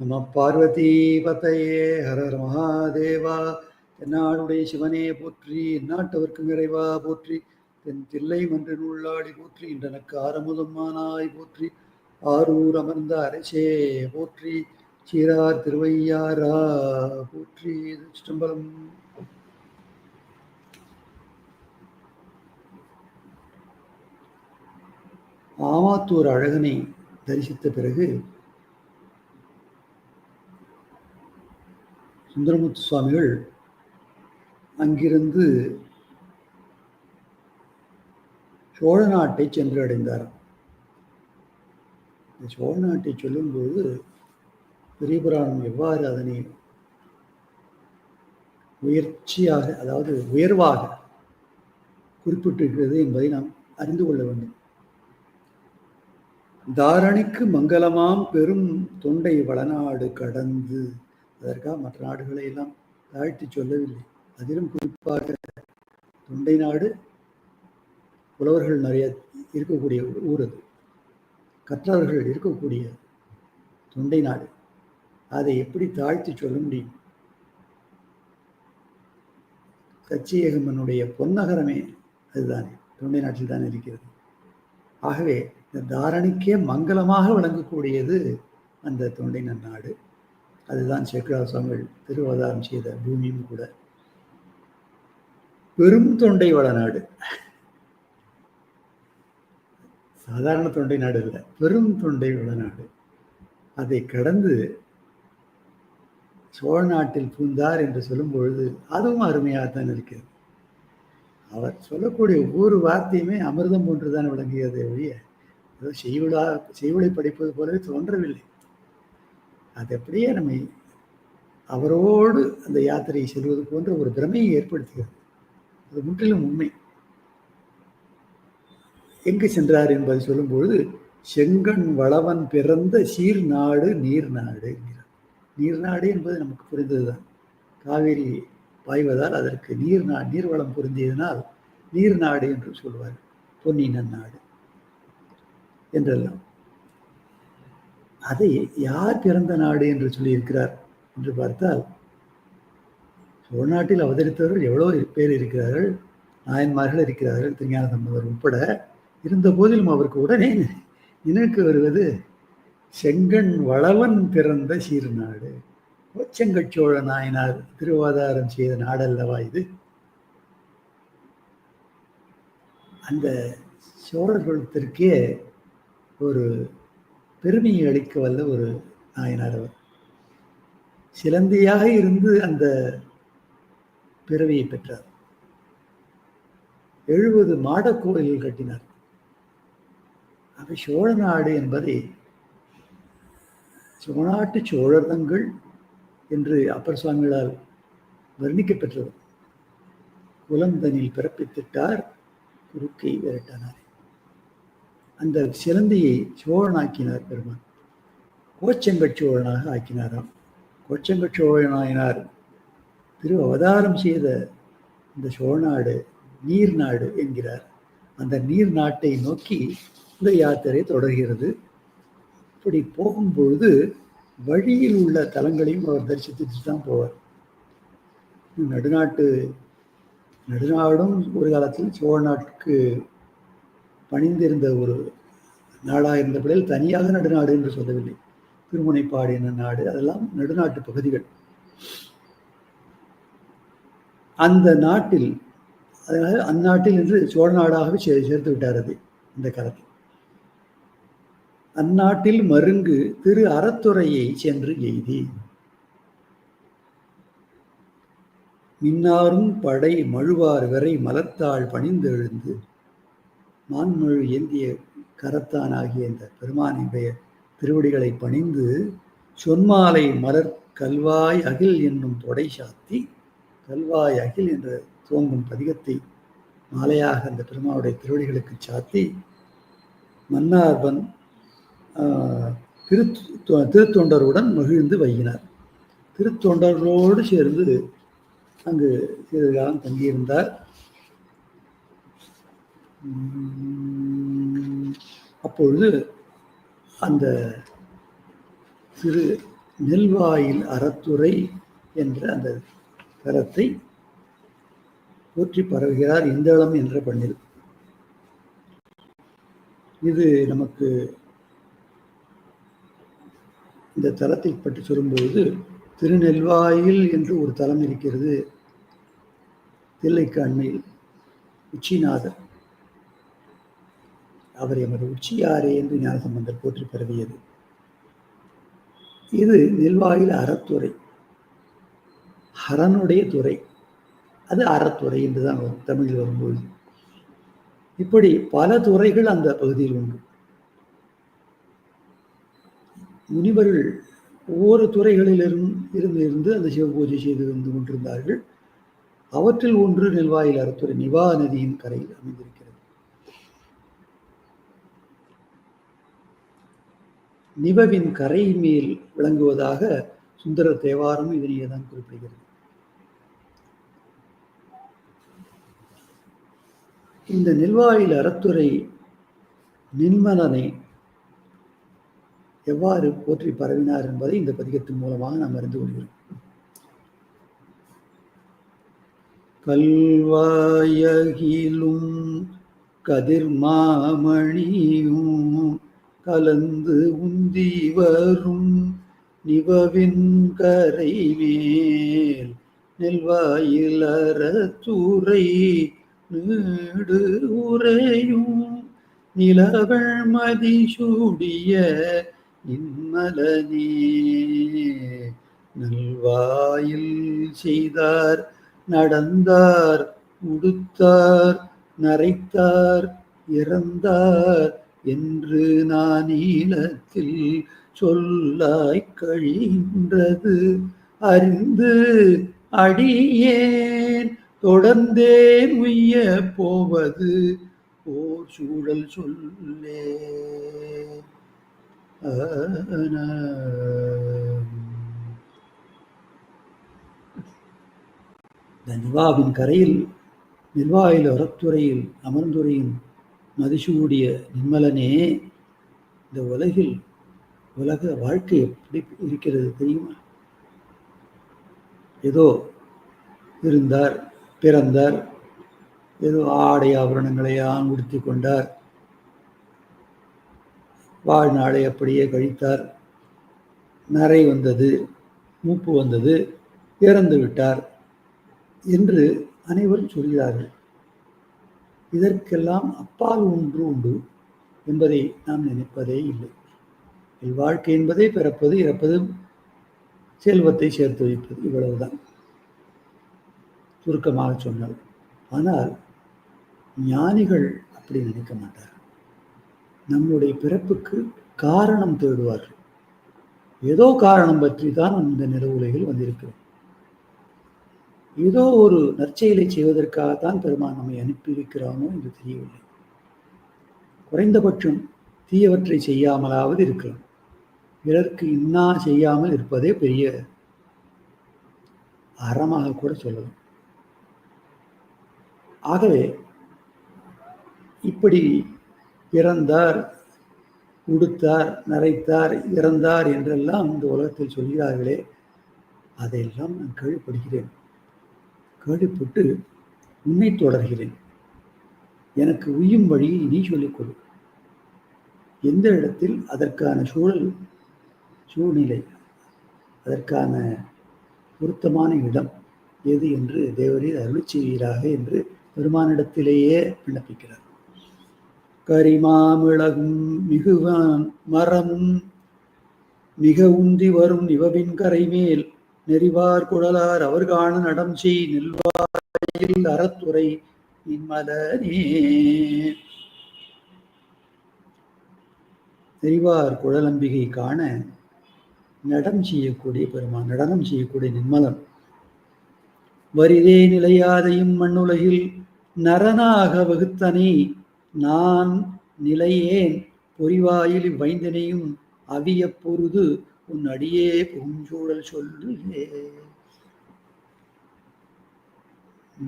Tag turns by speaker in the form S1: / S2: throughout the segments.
S1: நம பார்வதி பத்தையே ஹரர் மகாதேவா தென்னாடுடைய சிவனே போற்றி நாட்டவர்க்கு நிறைவா போற்றி தென் தில்லை மன்ற நூலாடி போற்றி இன்றனுக்கு ஆரமுதமானாய் போற்றி ஆரூர் அமர்ந்த அரசே போற்றி சீரார் திருவையாரா போற்றி சிதம்பரம் ஆமாத்தூர் அழகனை தரிசித்த பிறகு சுந்தரமுத்து சுவாமிகள் அங்கிருந்து சோழ நாட்டை சென்று அடைந்தார் இந்த சோழ நாட்டை சொல்லும்போது பெரியபுராணம் எவ்வாறு அதனை உயர்ச்சியாக அதாவது உயர்வாக குறிப்பிட்டிருக்கிறது என்பதை நாம் அறிந்து கொள்ள வேண்டும் தாரணிக்கு மங்களமாம் பெரும் தொண்டை வளநாடு கடந்து அதற்காக மற்ற நாடுகளை எல்லாம் தாழ்த்தி சொல்லவில்லை அதிலும் குறிப்பாக தொண்டை நாடு புலவர்கள் நிறைய இருக்கக்கூடிய ஊர் அது கற்றவர்கள் இருக்கக்கூடிய தொண்டை நாடு அதை எப்படி தாழ்த்தி சொல்ல முடியும் கச்சியகம்மனுடைய பொன்னகரமே அதுதானே தொண்டை நாட்டில் தான் இருக்கிறது ஆகவே இந்த தாரணிக்கே மங்களமாக விளங்கக்கூடியது அந்த தொண்டை நன்னாடு அதுதான் சேக்கரா சுவாமிகள் திருவாதாரம் செய்த பூமியும் கூட பெரும் தொண்டை வளநாடு சாதாரண தொண்டை நாடு இல்லை பெரும் தொண்டை வளநாடு அதை கடந்து சோழ நாட்டில் பூந்தார் என்று சொல்லும் பொழுது அதுவும் அருமையாக தான் இருக்கிறது அவர் சொல்லக்கூடிய ஒவ்வொரு வார்த்தையுமே அமிர்தம் போன்றுதான் தான் விளங்குகிறது ஒழிய ஏதோ செய்விழா படிப்பது போலவே தோன்றவில்லை அது அப்படியே நம்மை அவரோடு அந்த யாத்திரையை செல்வது போன்ற ஒரு பிரமையை ஏற்படுத்துகிறது அது முற்றிலும் உண்மை எங்கு சென்றார் என்பதை சொல்லும்பொழுது செங்கன் வளவன் பிறந்த சீர் நாடு நீர் நாடு என்கிறார் நாடு என்பது நமக்கு புரிந்ததுதான் காவேரி பாய்வதால் அதற்கு நீர் நா நீர்வளம் பொருந்தியதனால் நாடு என்று சொல்வார் பொன்னின நாடு என்றெல்லாம் அதை யார் பிறந்த நாடு என்று சொல்லியிருக்கிறார் என்று பார்த்தால் உள்நாட்டில் அவதரித்தவர்கள் எவ்வளோ பேர் இருக்கிறார்கள் நாயன்மார்கள் இருக்கிறார்கள் திருஞான சம்பந்தர் உட்பட இருந்த போதிலும் அவருக்கு உடனே நினைக்கு வருவது செங்கன் வளவன் பிறந்த நாடு கோச்செங்கச்சோழ நாயனார் திருவாதாரம் செய்த நாடல்லவா இது அந்த சோழர் குலத்திற்கே ஒரு பெருமையை அளிக்க வல்ல ஒரு நாயனார் அவர் சிலந்தியாக இருந்து அந்த பிறவியை பெற்றார் எழுபது மாட கோயில்கள் கட்டினார் அவை சோழ நாடு என்பதை சோழநாட்டு சோழர்தங்கள் என்று அப்பர் சுவாமிகளால் வர்ணிக்கப்பெற்றவர் குலந்தனில் பிறப்பித்திட்டார் குறுக்கை விரட்டனார் அந்த சிலந்தியை சோழனாக்கினார் பெருமான் கோச்செங்கட் சோழனாக ஆக்கினாராம் கோச்செங்கட் சோழனாயினார் திரு அவதாரம் செய்த இந்த சோழநாடு நீர் நாடு என்கிறார் அந்த நீர் நாட்டை நோக்கி இந்த யாத்திரை தொடர்கிறது இப்படி போகும்பொழுது வழியில் உள்ள தலங்களையும் அவர் தரிசித்துட்டு தான் போவார் நடுநாட்டு நடுநாடும் ஒரு காலத்தில் சோழ நாட்டுக்கு பணிந்திருந்த ஒரு நாடாக இருந்த பிள்ளைகள் தனியாக நடுநாடு என்று சொல்லவில்லை திருமுனைப்பாடு என்ற நாடு அதெல்லாம் நடுநாட்டு பகுதிகள் அந்த நாட்டில் அதனால் அந்நாட்டில் என்று சோழ நாடாகவே சே சேர்த்து விட்டார் அது இந்த காலத்தில் அந்நாட்டில் மருங்கு திரு அறத்துறையை சென்று எய்தி மின்னாரும் படை மழுவார் வரை மலத்தாள் பணிந்தெழுந்து மான்மொழி ஏந்திய கரத்தான் ஆகிய இந்த பெருமானினுடைய திருவடிகளை பணிந்து சொன்மாலை மலர் கல்வாய் அகில் என்னும் தொடை சாத்தி கல்வாய் அகில் என்ற துவங்கும் பதிகத்தை மாலையாக அந்த பெருமானுடைய திருவடிகளுக்கு சாத்தி மன்னார்பன் திருத்தொ திருத்தொண்டருடன் மகிழ்ந்து வைகினார் திருத்தொண்டர்களோடு சேர்ந்து அங்கு சிறிது காலம் தங்கியிருந்தார் அப்பொழுது அந்த திரு நெல்வாயில் அறத்துறை என்ற அந்த கரத்தை போற்றி பரவுகிறார் இந்தளம் என்ற பண்ணில் இது நமக்கு இந்த தலத்தை பற்றி சொல்லும்பொழுது திருநெல்வாயில் என்று ஒரு தலம் இருக்கிறது தில்லைக்காண்மையில் உச்சிநாதர் அவர் எமது உச்சியாரே என்று ஞானசம்பந்தர் போற்றி பரவியது இது நெல்வாயில் அறத்துறை ஹரனுடைய துறை அது அறத்துறை என்று தான் வரும் தமிழில் வரும்போது இப்படி பல துறைகள் அந்த பகுதியில் உண்டு முனிவர்கள் ஒவ்வொரு துறைகளிலிருந்து இருந்து இருந்து அந்த சிவபூஜை செய்து வந்து கொண்டிருந்தார்கள் அவற்றில் ஒன்று நெல்வாயில் அறத்துறை நிவா நதியின் கரையில் அமைந்திருக்கிறது நிவவின் கரை மேல் விளங்குவதாக சுந்தர தேவாரம் இதனையே தான் குறிப்பிடுகிறது இந்த நெல்வாயில் அறத்துறை நின்மலனை எவ்வாறு போற்றி பரவினார் என்பதை இந்த பதிகத்தின் மூலமாக நாம் அறிந்து கொள்கிறோம் கல்வாயகிலும் கதிர் மாமணியும் கலந்து உந்தி வரும் நிவவின் கரைவேல் நெல்வாயில் நெல்வாயிலறத்துறை நீடு உரையும் நிலவள் மதிசூடிய சூடிய நல்வாயில் செய்தார் நடந்தார் உடுத்தார் நரைத்தார் இறந்தார் என்று நான் ஈழத்தில் சொல்லாய் கழிகின்றது அறிந்து அடியேன் தொடர்ந்தே உய்ய போவது ஓர் சூழல் சொல்லே நிவாவின் கரையில் நிர்வாயில வரத்துறையில் அமர்ந்துரையின் மதிசூடிய நிம்மலனே இந்த உலகில் உலக வாழ்க்கை எப்படி இருக்கிறது தெரியுமா ஏதோ இருந்தார் பிறந்தார் ஏதோ ஆடை ஆபரணங்களை ஆண் உடுத்தி கொண்டார் வாழ்நாளை அப்படியே கழித்தார் நரை வந்தது மூப்பு வந்தது இறந்து விட்டார் என்று அனைவரும் சொல்கிறார்கள் இதற்கெல்லாம் அப்பால் ஒன்று உண்டு என்பதை நாம் நினைப்பதே இல்லை வாழ்க்கை என்பதே பிறப்பது இறப்பது செல்வத்தை சேர்த்து வைப்பது இவ்வளவுதான் சுருக்கமாக சொன்னால் ஆனால் ஞானிகள் அப்படி நினைக்க மாட்டார் நம்முடைய பிறப்புக்கு காரணம் தேடுவார்கள் ஏதோ காரணம் பற்றி தான் இந்த நில வந்திருக்கிறோம் ஏதோ ஒரு நற்செயலை செய்வதற்காகத்தான் பெருமான் நம்மை அனுப்பியிருக்கிறானோ என்று தெரியவில்லை குறைந்தபட்சம் தீயவற்றை செய்யாமலாவது இருக்கலாம் பிறர்க்கு இன்னா செய்யாமல் இருப்பதே பெரிய அறமாக கூட சொல்லலாம் ஆகவே இப்படி பிறந்தார் உடுத்தார் நரைத்தார் இறந்தார் என்றெல்லாம் இந்த உலகத்தில் சொல்கிறார்களே அதையெல்லாம் நான் கேள்விப்படுகிறேன் கேள்விப்பட்டு உன்னை தொடர்கிறேன் எனக்கு உய்யும் வழியை நீ கொடு எந்த இடத்தில் அதற்கான சூழல் சூழ்நிலை அதற்கான பொருத்தமான இடம் எது என்று தேவரீர் அருள் செய்வீராக என்று பெருமானிடத்திலேயே விண்ணப்பிக்கிறார் கரிமாமிளகும் மிகுவான் மரமும் மிக உந்தி வரும் கரை மேல் நெறிவார் குழலார் அவர் காண நடம் செய் நில்வாயில் அறத்துறை இன்மலனே நெறிவார் குழலம்பிகை காண நடம் செய்யக்கூடிய பெருமாள் நடனம் செய்யக்கூடிய நிம்மலம் வரிதே நிலையாதையும் மண்ணுலகில் நரனாக வகுத்தனை நான் நிலையேன் பொறிவாயில் வைந்தனையும் அவிய பொருது உன் அடியே புகுஞ்சூழல் சொல்லுவே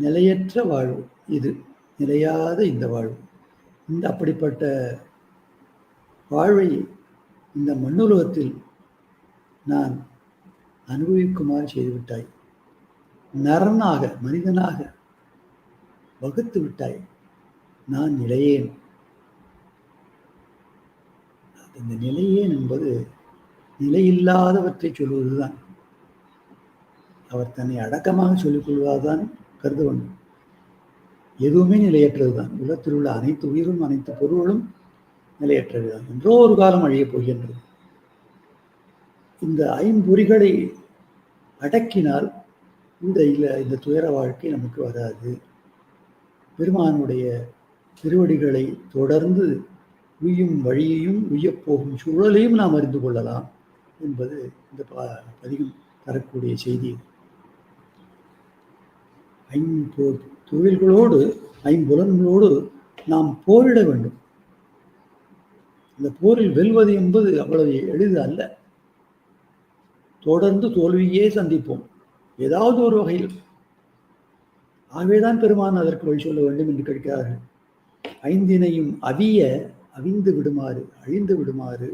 S1: நிலையற்ற வாழ்வு இது நிலையாத இந்த வாழ்வு இந்த அப்படிப்பட்ட வாழ்வை இந்த மண்ணுலகத்தில் நான் அனுபவிக்குமாறு செய்துவிட்டாய் நரனாக மனிதனாக வகுத்து விட்டாய் நான் நிலையேன் இந்த நிலையேன் என்பது நிலையில்லாதவற்றை சொல்வதுதான் அவர் தன்னை அடக்கமாக சொல்லிக்கொள்வதுதான் கருத வேண்டும் எதுவுமே நிலையற்றதுதான் உலகத்தில் உள்ள அனைத்து உயிரும் அனைத்து பொருள்களும் நிலையற்றதுதான் என்றோ ஒரு காலம் அழியப் போகின்றது இந்த ஐம்பொறிகளை அடக்கினால் இந்த இந்த துயர வாழ்க்கை நமக்கு வராது பெருமானுடைய திருவடிகளை தொடர்ந்து உய்யும் வழியையும் உய்யப்போகும் சூழலையும் நாம் அறிந்து கொள்ளலாம் என்பது இந்த பதிகம் தரக்கூடிய செய்தி ஐம்போ தொழில்களோடு ஐம்புலன்களோடு நாம் போரிட வேண்டும் இந்த போரில் வெல்வது என்பது அவ்வளவு எளிது அல்ல தொடர்ந்து தோல்வியே சந்திப்போம் ஏதாவது ஒரு வகையில் ஆகவேதான் பெருமான் அதற்கு வழி சொல்ல வேண்டும் என்று கேட்கிறார்கள் ஐந்தினையும் அவிய அவிந்து விடுமாறு அழிந்து விடுமாறு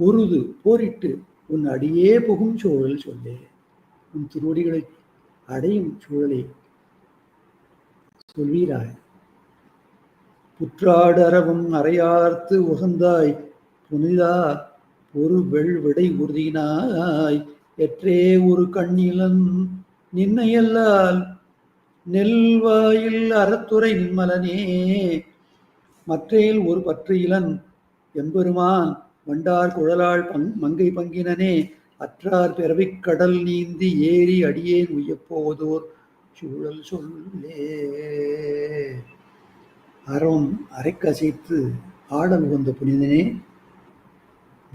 S1: பொருது போரிட்டு உன் அடியே புகும் சூழல் சொல்லே உன் திருவடிகளை அடையும் சூழலை சொல்வீராய் புற்றாடு அறையார்த்து உகந்தாய் புனிதா ஒரு விடை உறுதியினாய் எற்றே ஒரு கண்ணிலன் நின்னையல்லால் நெல்வாயில் அறத்துறை நின்மலனே மற்றையில் ஒரு பற்றியிலன் எம்பெருமான் வண்டார் குழலாள் பங் மங்கை பங்கினனே அற்றார் பிறவிக் கடல் நீந்தி ஏறி அடியேன் உய்யப்போவதோர் சூழல் சொல்லே அறம் அரைக்கசைத்து ஆடல் வந்த புனிதனே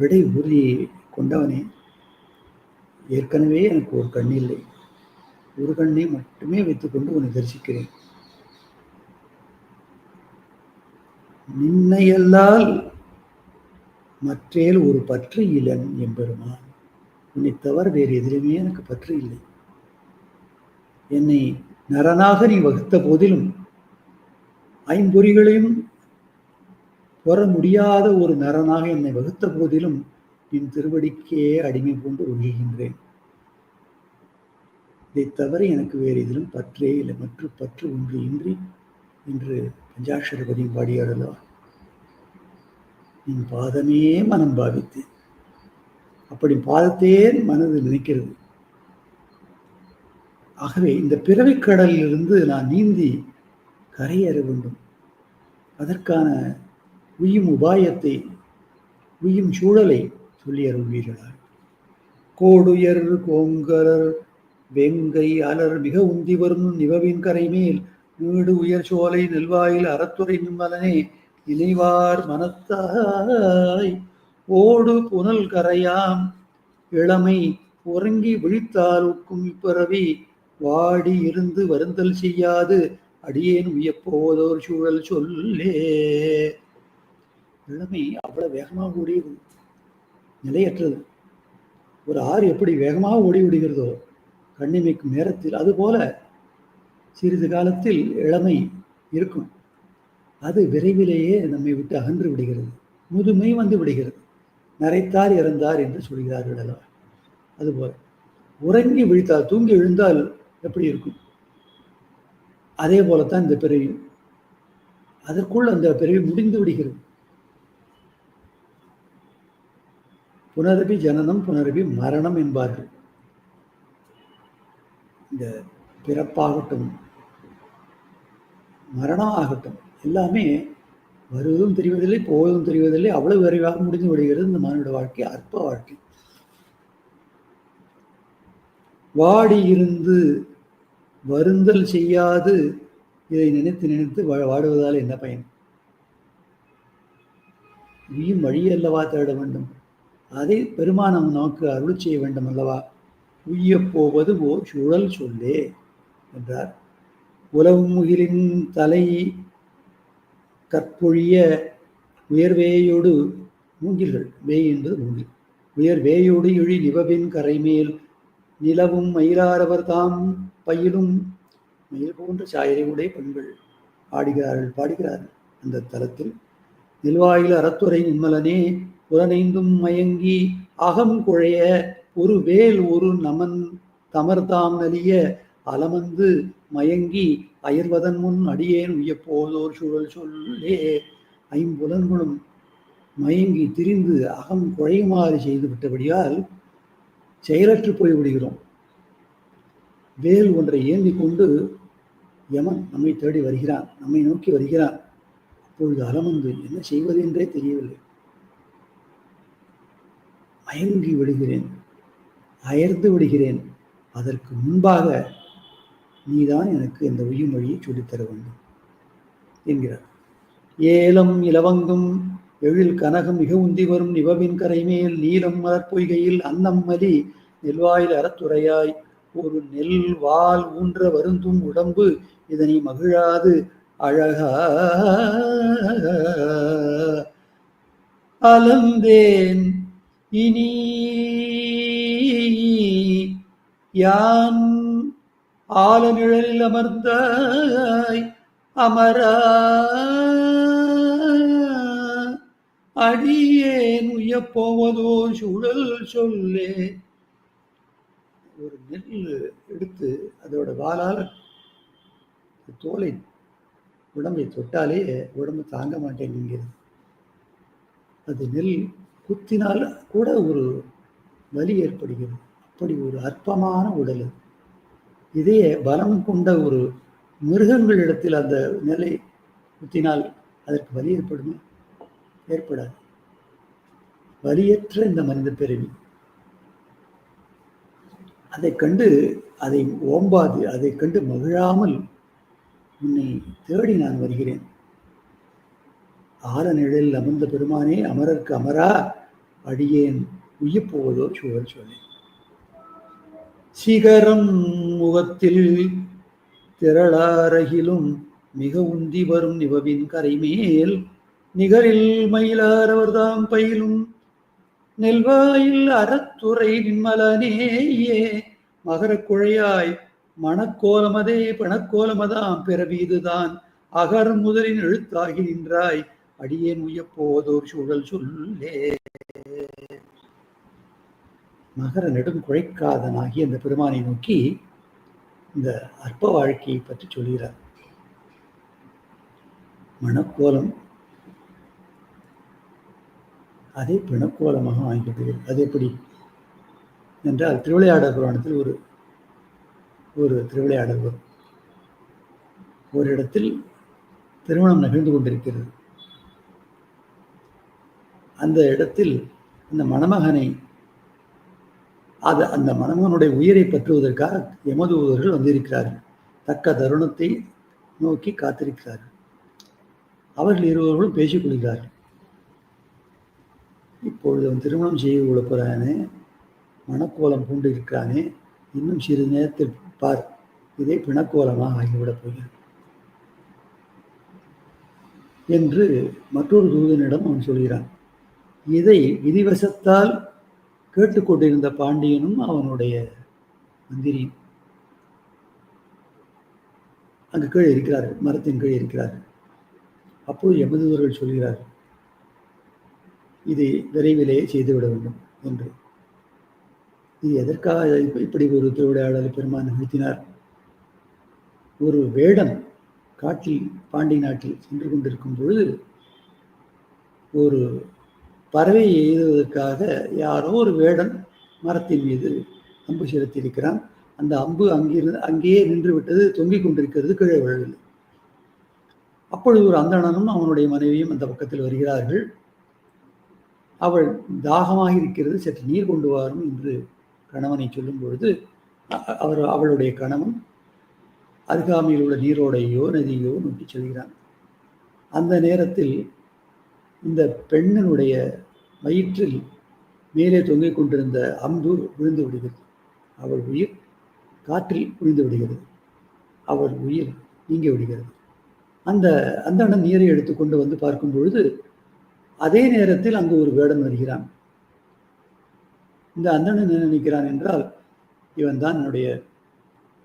S1: விடை உறுதி கொண்டவனே ஏற்கனவே எனக்கு ஒரு கண் இல்லை ஒரு கண்ணை மட்டுமே வைத்துக்கொண்டு உன்னை தரிசிக்கிறேன் நின்னையல்லால் மற்றேல் ஒரு பற்று இலன் என்பெருமான் உன்னை தவிர வேறு எதிலுமே எனக்கு பற்று இல்லை என்னை நரனாக நீ வகுத்த போதிலும் ஐம்பொறிகளையும் வர முடியாத ஒரு நரனாக என்னை வகுத்த போதிலும் என் திருவடிக்கே அடிமை கொண்டு ஒழுகின்றேன் இதை தவிர எனக்கு வேறு எதிலும் பற்றே இல்லை மற்ற பற்று ஒன்று இன்றி என்று பஞ்சாட்சரபதியும் பாடியாடலாம் என் பாதமே மனம் பாவித்தேன் அப்படி பாதத்தையே மனது நினைக்கிறது ஆகவே இந்த பிறவி கடலிலிருந்து நான் நீந்தி கரையேற வேண்டும் அதற்கான உயும் உபாயத்தை உயும் சூழலை சொல்லி அருள்வீர்களார் கோடுயர் கோங்கரர் வெங்கை அலர் மிக உந்தி வரும் நிவவின் கரை மேல் நீடு உயர் சோலை நெல்வாயில் அறத்துறை நிம்மலனே இனிவார் மனத்தாய் ஓடு புனல் கரையாம் இளமை உறங்கி விழித்தாலுக்கும் இப்பறவி வாடி இருந்து வருந்தல் செய்யாது அடியேன் உயப்போதோர் சூழல் சொல்லே இளமை அவ்வளவு வேகமாக ஓடியது நிலையற்றது ஒரு ஆறு எப்படி வேகமாக ஓடி விடுகிறதோ கண்ணிமைக்கும் நேரத்தில் அதுபோல சிறிது காலத்தில் இளமை இருக்கும் அது விரைவிலேயே நம்மை விட்டு அகன்று விடுகிறது முதுமை வந்து விடுகிறது நரைத்தார் இறந்தார் என்று சொல்கிறார்கள் அல்லவா அதுபோல் உறங்கி விழித்தால் தூங்கி விழுந்தால் எப்படி இருக்கும் அதே போலத்தான் இந்த பிறவி அதற்குள் அந்த பிறவி முடிந்து விடுகிறது புனரபி ஜனனம் புனரபி மரணம் என்பார்கள் இந்த பிறப்பாகட்டும் மரணம் ஆகட்டும் எல்லாமே வருவதும் தெரிவதில்லை போவதும் தெரிவதில்லை அவ்வளவு விரைவாக முடிந்து விடுகிறது இந்த மானுட வாழ்க்கை அற்ப வாழ்க்கை வாடி இருந்து வருந்தல் செய்யாது இதை நினைத்து நினைத்து வாடுவதால் என்ன பயன் நீயும் வழி அல்லவா தேட வேண்டும் அதை பெருமானம் நமக்கு அருள் செய்ய வேண்டும் அல்லவா உய்ய போவது ஓ சுழல் சொல்லே என்றார் உலவு முகிலின் தலை கற்பொழிய உயர்வேயோடு மூங்கில்கள் வே என்பது மூங்கில் உயர் வேயோடு இழி நிவவின் கரைமேல் நிலவும் மயிலாரவர் தாம் பயிலும் மயில் போன்ற சாயரை உடைய பெண்கள் ஆடுகிறார்கள் பாடுகிறார்கள் அந்த தலத்தில் நில்வாயில் அறத்துறை நிம்மலனே புறனைந்தும் மயங்கி அகம் குழைய ஒரு வேல் ஒரு நமன் தமர்தாம் நலிய அலமந்து மயங்கி அயர்வதன் முன் அடியேன் உயப்போதோர் சூழல் சொல்லே ஐம்புலன்களும் மயங்கி திரிந்து அகம் குழையுமாறு செய்து விட்டபடியால் செயலற்று போய்விடுகிறோம் வேல் ஒன்றை ஏந்தி கொண்டு யமன் நம்மை தேடி வருகிறான் நம்மை நோக்கி வருகிறான் அப்பொழுது அலமந்து என்ன செய்வது என்றே தெரியவில்லை மயங்கி விடுகிறேன் அயர்ந்து விடுகிறேன் அதற்கு முன்பாக நீதான் எனக்கு இந்த உயிர்மொழியை சொல்லித்தர வேண்டும் என்கிறார் ஏலம் இலவங்கும் எழில் கனகம் மிக உந்தி வரும் நிவவின் கரைமேல் நீலம் மலர்பொய்கையில் அன்னம்மலி நெல்வாயில் அறத்துறையாய் ஒரு நெல் வால் ஊன்ற வருந்தும் உடம்பு இதனை மகிழாது அழகா அலந்தேன் இனி யான் ஆலநிழலில் அமர்ந்தாய் அமரா அடியேன் போவதோ சுழல் சொல்லே ஒரு நெல் எடுத்து அதோட வாளால் தோலை உடம்பை தொட்டாலே உடம்பு தாங்க மாட்டேங்கிறது அது நெல் குத்தினால் கூட ஒரு வலி ஏற்படுகிறது அப்படி ஒரு அற்பமான உடல் அது இதே பலம் கொண்ட ஒரு மிருகங்களிடத்தில் அந்த நிலை குத்தினால் அதற்கு வலி ஏற்படுமா ஏற்படாது வலியற்ற இந்த மனித பெருமி அதை கண்டு அதை ஓம்பாது அதை கண்டு மகிழாமல் உன்னை தேடி நான் வருகிறேன் ஆல நிழலில் அமர்ந்த பெருமானே அமரர்க்கு அமரா அடியேன் உயிர் போவதோ சுவர் சொல்லேன் சிகரம் முகத்தில் திரளாரகிலும் மிக உந்தி வரும் நிவவின் கரைமேல் நிகரில் மயிலாரவர்தாம் பயிலும் நெல்வாயில் அறத்துறை நிம்மலனேயே மகர குழையாய் மணக்கோலமதே பணக்கோலமதாம் பிறவிதுதான் அகர் முதலின் எழுத்தாகி நின்றாய் அடியேன் உயப்போதோர் சூழல் சொல்லே மகர நெடுங்குழைக்காதனாகிய அந்த பெருமானை நோக்கி இந்த அற்ப வாழ்க்கையை பற்றி சொல்கிறார் மணக்கோலம் அதே பிணக்கோலமாக ஆகிவிடுகிறது அது எப்படி என்றால் திருவிளையாடல் புராணத்தில் ஒரு ஒரு திருவிளையாடல் வரும் ஒரு இடத்தில் திருமணம் நிகழ்ந்து கொண்டிருக்கிறது அந்த இடத்தில் அந்த மணமகனை அது அந்த மனமனுடைய உயிரை பற்றுவதற்காக யமதூதர்கள் வந்திருக்கிறார்கள் தக்க தருணத்தை நோக்கி காத்திருக்கிறார்கள் அவர்கள் இருவர்களும் பேசிக்கொள்கிறார்கள் இப்பொழுது அவன் திருமணம் செய்து கொடுப்பதானே மனக்கோலம் மணக்கோலம் பூண்டு இருக்கிறானே இன்னும் சிறிது நேரத்தில் பார் இதை பிணக்கோலமாக ஆகிவிடப் போகிறது என்று மற்றொரு தூதனிடம் அவன் சொல்கிறான் இதை விதிவசத்தால் கேட்டுக்கொண்டிருந்த பாண்டியனும் அவனுடைய மந்திரியும் அங்கு கீழே இருக்கிறார்கள் மரத்தின் கீழே இருக்கிறார்கள் அப்போது எமதுவர்கள் சொல்கிறார் இதை விரைவிலே செய்துவிட வேண்டும் என்று இது எதற்காக இப்படி ஒரு திருவிளையாடலை பெருமான் நிகழ்த்தினார் ஒரு வேடம் காட்டில் பாண்டி நாட்டில் சென்று கொண்டிருக்கும் பொழுது ஒரு பறவை எய்துவதற்காக யாரோ ஒரு வேடன் மரத்தின் மீது அம்பு செலுத்தியிருக்கிறான் அந்த அம்பு அங்கிருந்து அங்கேயே நின்று விட்டது தொங்கிக் கொண்டிருக்கிறது கீழே விழவில்லை அப்பொழுது ஒரு அந்தணனும் அவனுடைய மனைவியும் அந்த பக்கத்தில் வருகிறார்கள் அவள் தாகமாக இருக்கிறது சற்று நீர் கொண்டு வாரும் என்று கணவனை சொல்லும் பொழுது அவர் அவளுடைய கணவன் அருகாமையில் உள்ள நீரோடையோ நதியோ நோக்கி செல்கிறான் அந்த நேரத்தில் இந்த பெண்ணனுடைய வயிற்றில் மேலே தொங்கிக் கொண்டிருந்த அம்பு விழுந்து விடுகிறது அவள் உயிர் காற்றில் விழுந்து விடுகிறது அவள் உயிர் நீங்கி விடுகிறது அந்த அந்த அண்ணன் நீரை எடுத்து கொண்டு வந்து பார்க்கும் பொழுது அதே நேரத்தில் அங்கு ஒரு வேடன் வருகிறான் இந்த அந்தணன் என்ன நினைக்கிறான் என்றால் இவன் தான் என்னுடைய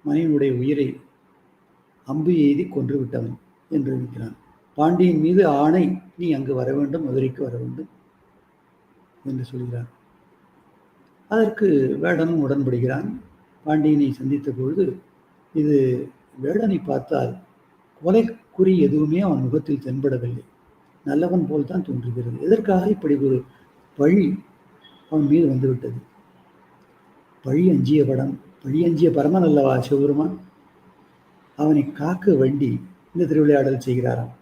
S1: மனைவியுடைய உயிரை அம்பு எய்தி கொன்று விட்டவன் என்று நினைக்கிறான் பாண்டியின் மீது ஆணை நீ அங்கு வர வேண்டும் மதுரைக்கு வர வேண்டும் என்று சொல்கிறார் அதற்கு வேடனும் உடன்படுகிறான் பாண்டியனை சந்தித்த பொழுது இது வேடனை பார்த்தால் கொலைக்குறி எதுவுமே அவன் முகத்தில் தென்படவில்லை நல்லவன் போல் தான் தோன்றுகிறது எதற்காக இப்படி ஒரு பழி அவன் மீது வந்துவிட்டது பழி அஞ்சிய படம் பழி அஞ்சிய பரமன் அல்லவா சிவபெருமான் அவனை காக்க வேண்டி இந்த திருவிளையாடல் செய்கிறாராம்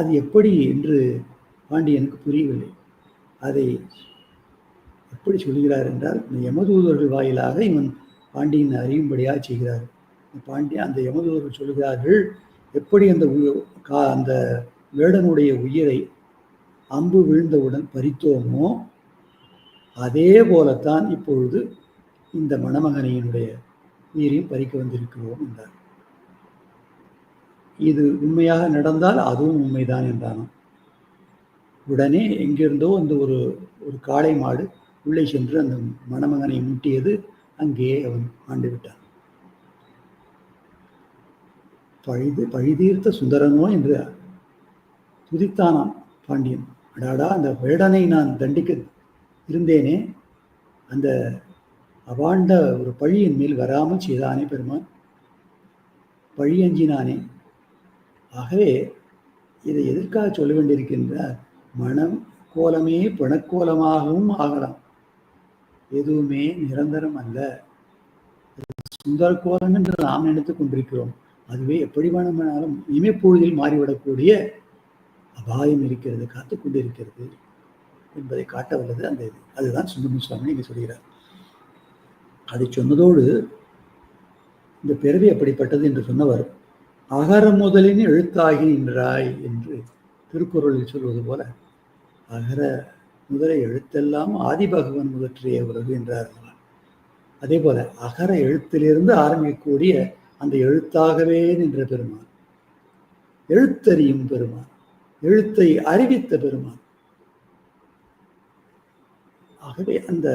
S1: அது எப்படி என்று பாண்டி எனக்கு புரியவில்லை அதை எப்படி சொல்கிறார் என்றால் இந்த யமதூதர்கள் வாயிலாக இவன் பாண்டியனை அறியும்படியாக செய்கிறார் பாண்டிய அந்த யமதூதர்கள் சொல்கிறார்கள் எப்படி அந்த கா அந்த வேடனுடைய உயிரை அம்பு விழுந்தவுடன் பறித்தோமோ அதே போலத்தான் இப்பொழுது இந்த மணமகனையினுடைய உயிரையும் பறிக்க வந்திருக்கிறோம் என்றார் இது உண்மையாக நடந்தால் அதுவும் உண்மைதான் என்றான் உடனே எங்கிருந்தோ அந்த ஒரு ஒரு காளை மாடு உள்ளே சென்று அந்த மணமகனை முட்டியது அங்கேயே அவன் ஆண்டு விட்டான் பழுது பழுதீர்த்த சுந்தரனோ என்று துதித்தானான் பாண்டியன் அடாடா அந்த வேடனை நான் தண்டிக்க இருந்தேனே அந்த அவாண்ட ஒரு பழியின் மேல் வராமல் செய்தானே பெருமான் பழியஞ்சினானே ஆகவே இதை எதற்காக சொல்ல வேண்டியிருக்கின்றார் மனம் கோலமே பிணக்கோலமாகவும் ஆகலாம் எதுவுமே நிரந்தரம் அல்ல சுந்தர கோலம் என்று நாம் நினைத்துக் கொண்டிருக்கிறோம் அதுவே எப்படி வேணுமானாலும் இமைப்பொழுதில் மாறிவிடக்கூடிய அபாயம் இருக்கிறது காத்து கொண்டிருக்கிறது என்பதை காட்ட வல்லது அந்த இது அதுதான் சுந்தரமு சுவாமி இங்கே சொல்கிறார் அதை சொன்னதோடு இந்த பிறவி அப்படிப்பட்டது என்று சொன்னவர் அகர முதலின் எழுத்தாகி நின்றாய் என்று திருக்குறளில் சொல்வது போல அகர முதலை எழுத்தெல்லாம் ஆதிபகவன் முதற்றிய உறவு என்றார் அதே போல அகர எழுத்திலிருந்து ஆரம்பிக்கக்கூடிய அந்த எழுத்தாகவே நின்ற பெருமான் எழுத்தறியும் பெருமான் எழுத்தை அறிவித்த பெருமான் ஆகவே அந்த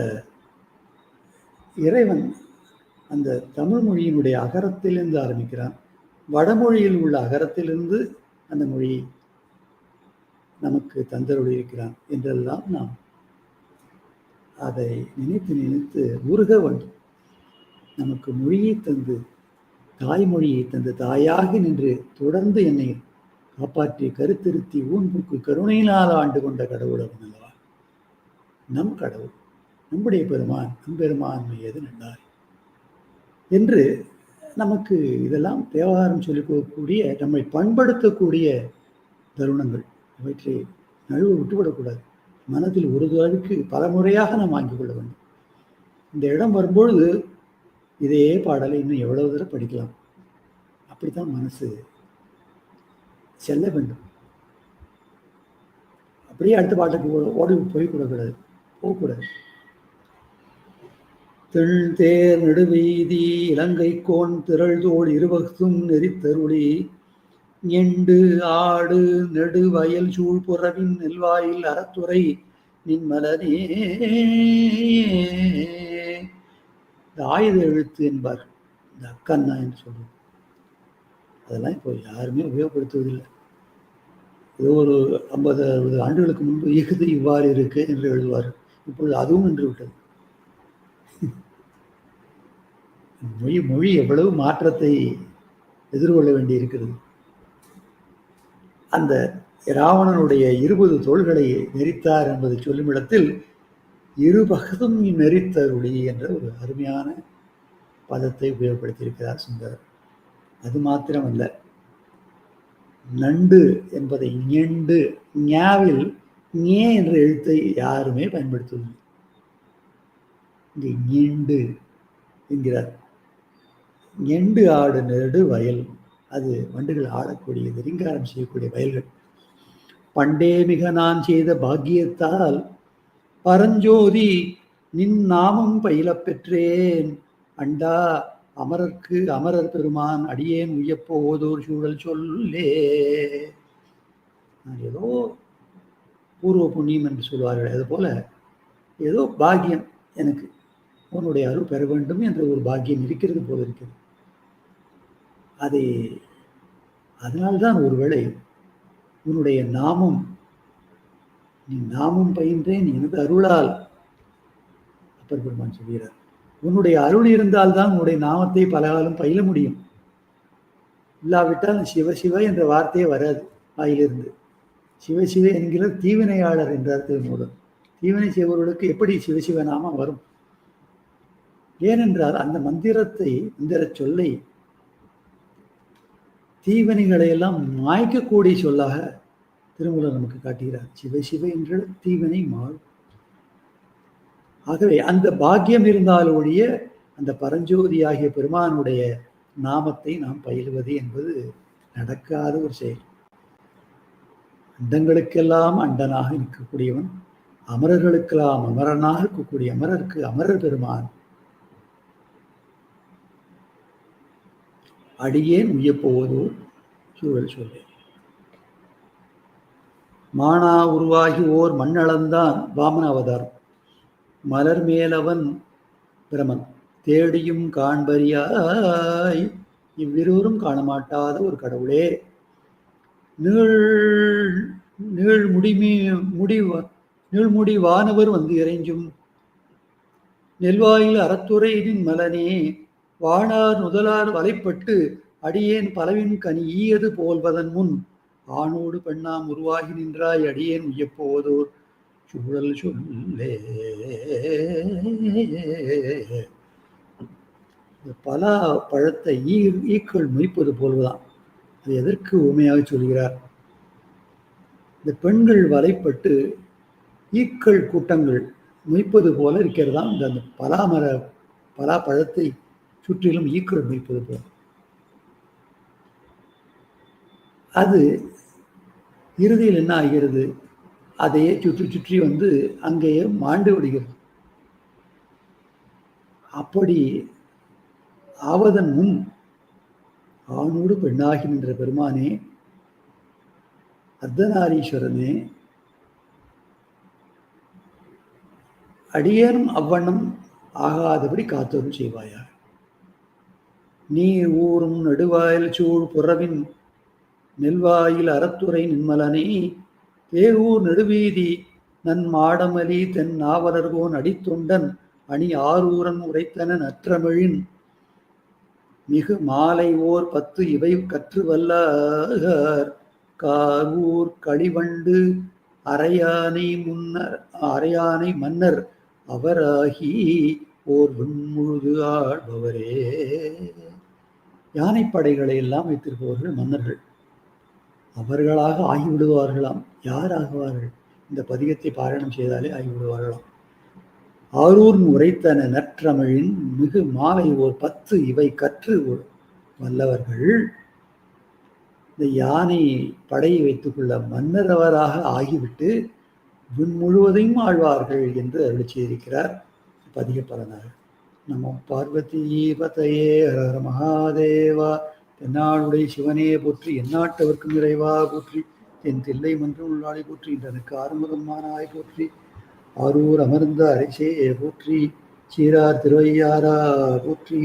S1: இறைவன் அந்த தமிழ் மொழியினுடைய அகரத்திலிருந்து ஆரம்பிக்கிறான் வடமொழியில் உள்ள அகரத்திலிருந்து அந்த மொழியை நமக்கு தந்தருள் இருக்கிறான் என்றெல்லாம் நாம் அதை நினைத்து நினைத்து உருக வேண்டும் நமக்கு மொழியை தந்து தாய்மொழியை தந்து தாயாகி நின்று தொடர்ந்து என்னை காப்பாற்றி கருத்திருத்தி ஊன்புக்கு கருணையினால் ஆண்டு கொண்ட கடவுள் அல்லவா நம் கடவுள் நம்முடைய பெருமான் நம்பெருமான் எது நன்றார் என்று நமக்கு இதெல்லாம் தேவகாரம் சொல்லிக் கொடுக்கக்கூடிய நம்மை பண்படுத்தக்கூடிய தருணங்கள் இவற்றை நழுவ விட்டுவிடக்கூடாது மனதில் ஒரு தடவைக்கு பல முறையாக நாம் வாங்கிக் கொள்ள வேண்டும் இந்த இடம் வரும்பொழுது இதே பாடலை இன்னும் எவ்வளவு தூரம் படிக்கலாம் அப்படித்தான் மனசு செல்ல வேண்டும் அப்படியே அடுத்த பாட்டுக்கு ஓடி போய்க்கூடக்கூடாது போகக்கூடாது தேர் நெடுவெய்தி இலங்கை கோன் திரள்தோல் இருவகுத்தும் நெறித்தருளி எண்டு ஆடு நெடுவயல் சூழ்புறவின் நெல்வாயில் அறத்துறை நின்மலனே இந்த ஆயுத எழுத்து என்பார் இந்த அக்கண்ணா என்று சொல்லுவோம் அதெல்லாம் இப்போ யாருமே உபயோகப்படுத்துவதில்லை ஏதோ ஒரு ஐம்பது அறுபது ஆண்டுகளுக்கு முன்பு இஃது இவ்வாறு இருக்கு என்று எழுதுவார் இப்பொழுது அதுவும் நின்று விட்டது மொழி மொழி எவ்வளவு மாற்றத்தை எதிர்கொள்ள வேண்டி இருக்கிறது அந்த இராவணனுடைய இருபது தோள்களை நெறித்தார் என்பதை சொல்லும் இடத்தில் இருபகதும் நெறித்தருளி என்ற ஒரு அருமையான பதத்தை உபயோகப்படுத்தியிருக்கிறார் சுந்தரர் அது மாத்திரமல்ல நண்டு என்பதை ஞெண்டு ஞாவில் ஞே என்ற எழுத்தை யாருமே பயன்படுத்துவதில்லை இங்கே ஞெண்டு என்கிறார் எண்டு ஆடு நெடு வயல் அது வண்டுகள் ஆடக்கூடிய ரிங்காரம் செய்யக்கூடிய வயல்கள் பண்டே மிக நான் செய்த பாக்கியத்தால் பரஞ்சோதி நின் நாமம் பயில பெற்றேன் அண்டா அமரர்க்கு அமரர் பெருமான் அடியேன் உயப்போதோர் சூழல் சொல்லே நான் ஏதோ பூர்வ புண்ணியம் என்று சொல்வார்கள் அது போல ஏதோ பாக்கியம் எனக்கு உன்னுடைய அருள் பெற வேண்டும் என்ற ஒரு பாக்கியம் இருக்கிறது போல இருக்கிறது அதை அதனால்தான் ஒருவேளை உன்னுடைய நாமம் நீ நாமும் பயின்றேன் எனது அருளால் அப்பர் பெருமான் சொல்கிறார் உன்னுடைய அருள் இருந்தால்தான் உன்னுடைய நாமத்தை பல காலம் பயில முடியும் இல்லாவிட்டால் சிவ என்ற வார்த்தையே வராது வாயிலிருந்து சிவ என்கிற தீவினையாளர் என்ற அர்த்தத்தின் தீவினை செய்வர்களுக்கு எப்படி சிவசிவ நாமம் வரும் ஏனென்றால் அந்த மந்திரத்தை மந்திர சொல்லை தீவனைகளை எல்லாம் மாய்க்கக்கூடிய சொல்லாக திருமூலர் நமக்கு காட்டுகிறார் சிவை சிவை என்ற தீவனை மாறும் ஆகவே அந்த பாக்கியம் இருந்தால் ஒழிய அந்த பரஞ்சோதி ஆகிய பெருமானுடைய நாமத்தை நாம் பயிலுவது என்பது நடக்காத ஒரு செயல் அண்டங்களுக்கெல்லாம் அண்டனாக நிற்கக்கூடியவன் அமரர்களுக்கெல்லாம் அமரனாக இருக்கக்கூடிய அமரருக்கு அமரர் பெருமான் அடியேன் போவதோ சூழல் சொல்லே மானா உருவாகி ஓர் மண்ணளந்தான் வாமன அவதாரம் மலர் மேலவன் பிரமன் தேடியும் காண்பறியாய் இவ்விருவரும் காணமாட்டாத ஒரு கடவுளே நீள் நீள் முடிமீ முடி நீள்முடி வானவர் வந்து இறைஞ்சும் நெல்வாயில் அறத்துறையினின் மலனே வாணார் முதலார் வலைப்பட்டு அடியேன் பலவின் கனி ஈயது போல்வதன் முன் ஆணோடு பெண்ணாம் உருவாகி நின்றாய் அடியேன் உய்யப்போவதோர் சூழல் சொல்லே பலா பழத்தை ஈ ஈக்கள் மொய்ப்பது போல்வதான் அது எதற்கு உண்மையாக சொல்கிறார் இந்த பெண்கள் வலைப்பட்டு ஈக்கள் கூட்டங்கள் மொய்ப்பது போல இருக்கிறதாம் இந்த அந்த பலாமர பலாப்பழத்தை சுற்றிலும் ஈக்குரல் வைப்பது போல் அது இறுதியில் என்ன ஆகிறது அதையே சுற்றி சுற்றி வந்து அங்கேயே மாண்டு விடுகிறது அப்படி ஆவதன் முன் ஆணோடு பெண்ணாகி நின்ற பெருமானே அர்த்தநாரீஸ்வரனே அடியேனும் அவ்வண்ணம் ஆகாதபடி காத்தோரும் செய்வாயாக நீர் ஊறும் நடுவாயில் சூழ் புறவின் நெல்வாயில் அறத்துறை நின்மலனே தேவூர் நெடுவீதி நன் மாடமலி தென் நாவலர்கோன் அடித்தொண்டன் அணி ஆரூரன் உரைத்தன நற்றமிழின் மிகு மாலை ஓர் பத்து இவை கற்று வல்லார் காவூர் களிவண்டு அரையானை முன்னர் அரையானை மன்னர் அவராகி ஓர் முழுது ஆழ்பவரே யானைப்படைகளை எல்லாம் வைத்திருப்பவர்கள் மன்னர்கள் அவர்களாக ஆகிவிடுவார்களாம் யார் ஆகுவார்கள் இந்த பதிகத்தை பாராயணம் செய்தாலே ஆகிவிடுவார்களாம் ஆரூர் உரைத்தன நற்றமிழின் மிகு மாலை ஓர் பத்து இவை கற்று வல்லவர்கள் இந்த யானை படையை வைத்துக்கொள்ள மன்னரவராக ஆகிவிட்டு விண் முழுவதையும் ஆழ்வார்கள் என்று அருளி செய்திருக்கிறார் பதிகப்பரனார் நமோ பார்வதீபதையே ஹர மகாதேவா தென்னாளுடைய சிவனே போற்றி எந்நாட்டவர்க்கும் நிறைவா போற்றி என் தில்லை மன்றம் உள்ளாளி போற்றி எனக்கு ஆறுமுகமானாய் போற்றி ஆரூர் அமர்ந்த அரிசே போற்றி சீரார் திருவையாரா போற்றி